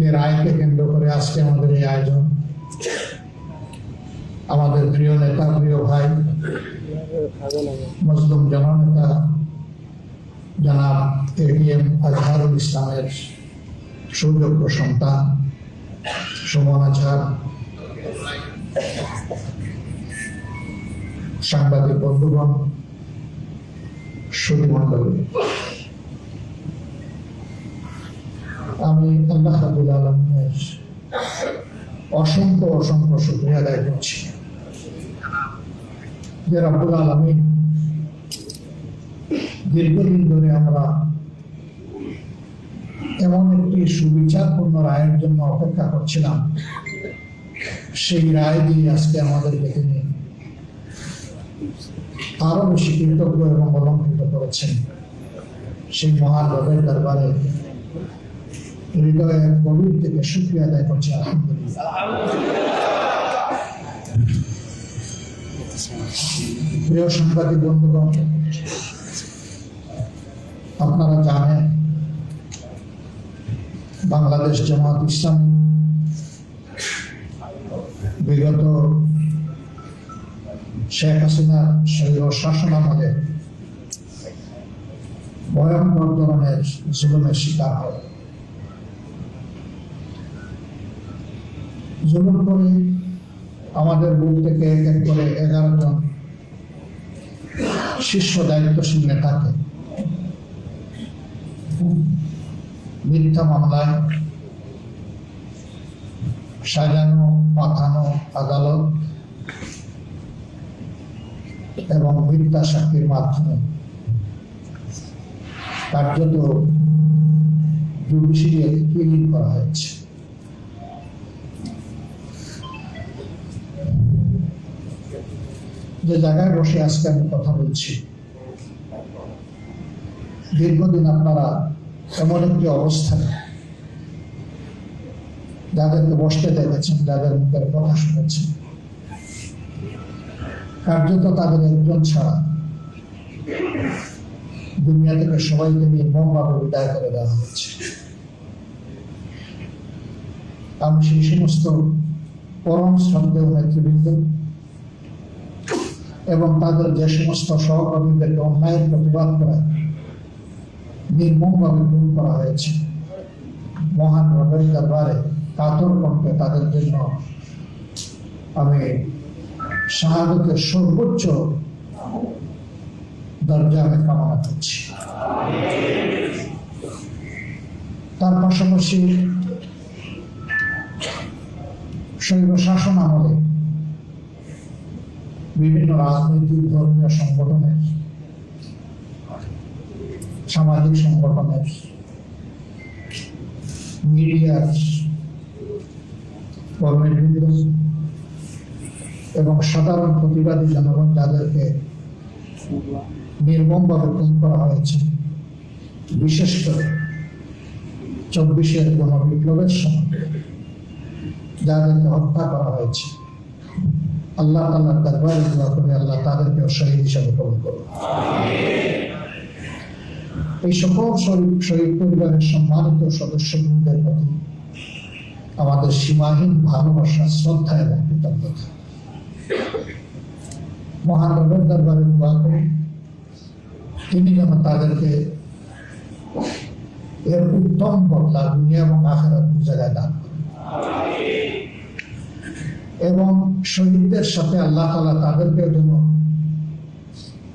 যে রায়কে কেন্দ্র করে আজকে আমাদের এই আয়োজন। আমাদের প্রিয় নেতা, প্রিয় ভাই মুসলিম জননেতা জনাব এটিএম আজহারুল ইসলামের সুযোগ্য সন্তান, সুমন আজহার, সাংবাদিক বন্ধুগণ, সুধীমণ্ডল। আমি আল্লাহ আলমের অসংখ্য অসংখ্য শুক্রিয়া আদায় করছি। যে রাবুল আলমী দীর্ঘদিন ধরে আমরা এমন একটি সুবিচারপূর্ণ রায়ের জন্য অপেক্ষা করছিলাম। সেই রায় দিয়ে আজকে আমাদেরকে তিনি আরও বেশি কৃতজ্ঞ এবং অলঙ্কৃত করেছেন। সেই মহান রবের দরবারে হৃদয়ের গভীর থেকে শুক্রিয়া আদায় করছি, আলহামদুলিল্লাহ। আপনারা জানেন, বাংলাদেশ জামাত ইসলামী বিগত শেখ হাসিনার শৈল শাসন আমলে ভয়ঙ্কর ধরনের জুলুমের শিকার হয়। জুলুম করে আমাদের বুক থেকে এক এক করে এগারো জন শীর্ষ দায়িত্বশীল নেতাকে মিথ্যা মামলায় সাজানো, পাঠানো, আদালত এবং মিথ্যা সাক্ষীর মাধ্যমে কার্যত জুডিশিয়ারিকে ক্লিন করা হয়েছে। যে জায়গায় বসে আজকে আমি কথা বলছি। দীর্ঘদিন আপনারা এমন একটি অবস্থানে যাদেরকে বসতে দেখেছেন, যাদের মুখের কথা শুনেছেন। কার্যত তাদের একজন ছাড়া দুনিয়া থেকে সবাইকে নির্মমভাবে বিদায় করে দেওয়া হচ্ছে। আমি সেই সমস্ত পরম শ্রদ্ধেয় নেতৃবৃন্দ এবং তাদের যে সমস্ত সহকর্মীদেরকে অন্যায়ের প্রতিবাদ করায় নির্মমভাবে খুন করা হয়েছে, মহান রবের দরবারে কাতর কণ্ঠে তাদের জন্য আমি শাহাদতের সর্বোচ্চ দরজা আমি কামনা করছি। তার পাশাপাশি শৈব শাসন আমলে বিভিন্ন রাজনৈতিক ধর্মীয় সংগঠনের, সামাজিক সংগঠনের, মিডিয়ার, কর্মীবৃন্দ এবং সাধারণ প্রতিবাদী জনগণ যাদেরকে নির্মমভাবে খুন করা হয়েছে, বিশেষ করে চব্বিশের বিপ্লবের সময় যাদেরকে হত্যা করা হয়েছে। আল্লাহ তাল্লাহ দরবারে দোয়া করে আল্লাহ তাদেরকে শহীদ হিসাবে কবল করুন। এই সকল শহীদ পরিবারের সম্মানিত সদস্যবৃন্দের প্রতি আমাদের সীমাহীন ভালোবাসা শ্রদ্ধা এবং কৃতজ্ঞতা। মহান রবের দরবারে দোয়া করি তিনি যেন তাদেরকে এর উত্তম বদলা দুনিয়া এবং আখেরাত জায়গায় দান করেন। এবং শহীদদের সাথে আল্লাহ তালা তাদেরকে যেন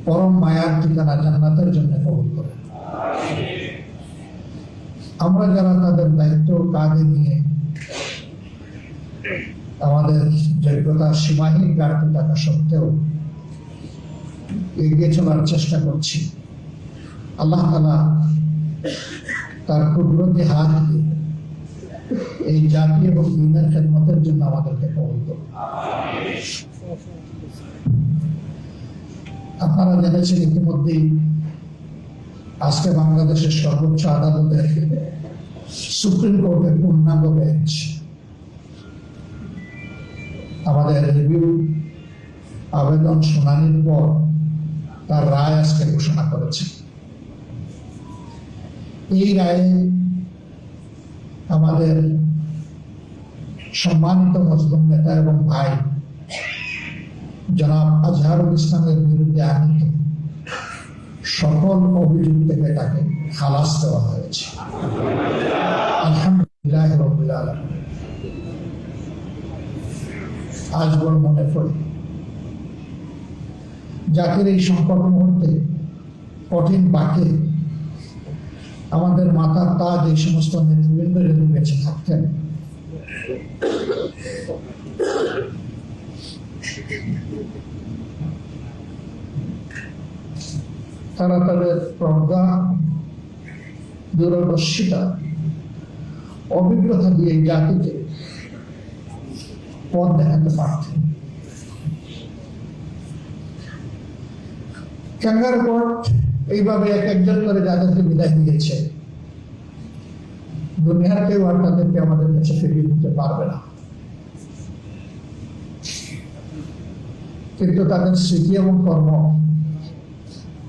পরম মায়ার ঠিকানা জান্নাতের জন্য কবুল করে আমরা যারা তাদের দায়িত্ব কাজে নিয়ে আমাদের যোগ্যতা সীমাহীন ঘাটতি থাকা সত্ত্বেও এগিয়ে চলার চেষ্টা করছি। আল্লাহ তালা তার কুদরতি হাত দিয়ে এই জাতি এবং দিনের খেদমতের জন্য আমাদেরকে কবল করুন। আপনারা জেনেছেন ইতিমধ্যেই আজকে বাংলাদেশের সর্বোচ্চ আদালতের সুপ্রিম কোর্টের পূর্ণাঙ্গ বেঞ্চ। আমাদের রিভিউ আবেদন শুনানির পর তার রায় আজকে ঘোষণা করেছে। এই রায়ে আমাদের সম্মানিত মুসলিম নেতা এবং ভাই, জনাব আজহারুল ইসলামের বিরুদ্ধে আনিত সকল অভিযোগ থেকে তাকে খালাস দেওয়া হয়েছে। আলহামদুলিল্লাহ রবিল মনে পড়ে জাতির এই সংকট মুহূর্তে কঠিন বাকে আমাদের মাথার তাজ, এই সমস্ত বেঁচে থাকতেন। তারা তাদের প্রজ্ঞা, দূরদর্শিতা, অভিজ্ঞতা দিয়ে জাতিকে পথ দেখাতে পারতেন। ক্যাঙ্গার কোর্ট এইভাবে এক একজন করে যাদেরকে বিদায় দিয়েছে দুনিয়ার কেউ আর তাদেরকে আমাদের কাছে ফিরিয়ে দিতে পারবে না। কিন্তু তাদের স্মৃতি এবং কর্ম,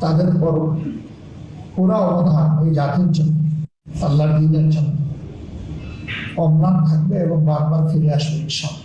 তাদের পর পুরা অবদান এই জাতির জন্য, আল্লাহর দিনের জন্য। অম্লান থাকবে এবং বারবার ফিরে আসবে, ইনশাআল্লাহ।